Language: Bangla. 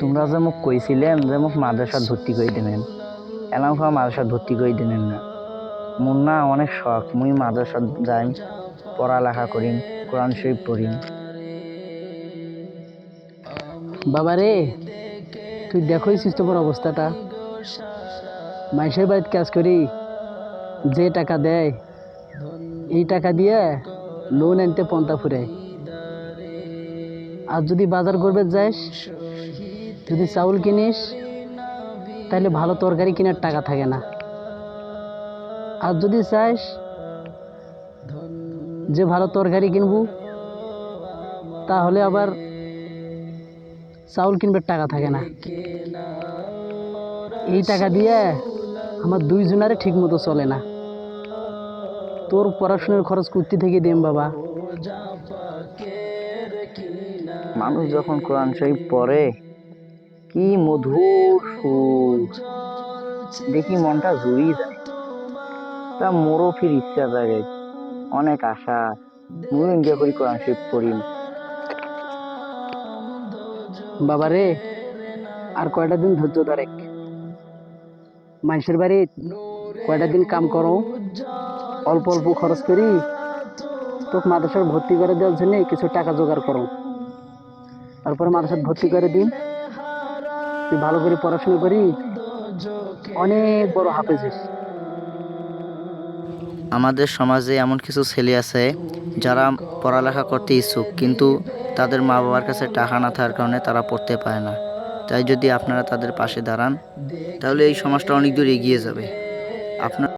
তোমরা যে মোক কইছিলেন যে মোক মাদ্রাসাত ভর্তি করে দেবেন এলাম খাওয়া মাদ্রাসাত ভর্তি করে দিলেন না। মোর না অনেক শখ, মুই মাদ্রাসাত যাই পড়ালেখা করিম কোরআন শরীফ পড়িম বাবা রে তুই দেখোইছিস তোমার অবস্থাটা মাইসের বাড়িতে কাজ করি যে টাকা দেয়, এই টাকা দিয়ে লোন আনতে পন্থা ফুরে আর যদি বাজার করবে যাস, যদি চাউল কিনিস তাহলে ভালো তরকারি কেনার টাকা থাকে না। আর যদি চাস যে ভালো তরকারি কিনবো, তাহলে আবার চাউল কিনবার টাকা থাকে না। এই টাকা দিয়ে আমার দুইজনারে ঠিক মতো চলে না। তোর পড়াশোনার খরচ করতে থেকে দেম বাবা। মানুষ যখন কোরআন শরীফ পড়ে, কি মধুর সুর। দেখি মনটা জুড়িয়ে যায়। তা মোরও ফির ইচ্ছা জাগে। অনেক আশা। মুই ইন্ডিয়া করি কোরআন শরীফ পড়িম বাবা রে, আর কয়টা দিন ধৈর্য ধরেক মানুষের বাড়ি কয়টা দিন কাম করো? অল্প অল্প খরচ করি। তোকে মাদ্রাসার ভর্তি করে দেওয়ার জন্য কিছু টাকা জোগাড় করো। তারপরে মাদ্রাসার ভর্তি করে দিন তুই ভালো করে পড়াশোনা করি। অনেক বড় হাফেজ। আমাদের সমাজে এমন কিছু ছেলে আছে, যারা পড়ালেখা করতে ইচ্ছুক, কিন্তু তাদের মা বাবার কাছে টাকা না থাকার কারণে তারা পড়তে পারে না। তাই যদি আপনারা তাদের পাশে দাঁড়ান, তাহলে এই সমাজটা অনেক দূর এগিয়ে যাবে। আপনার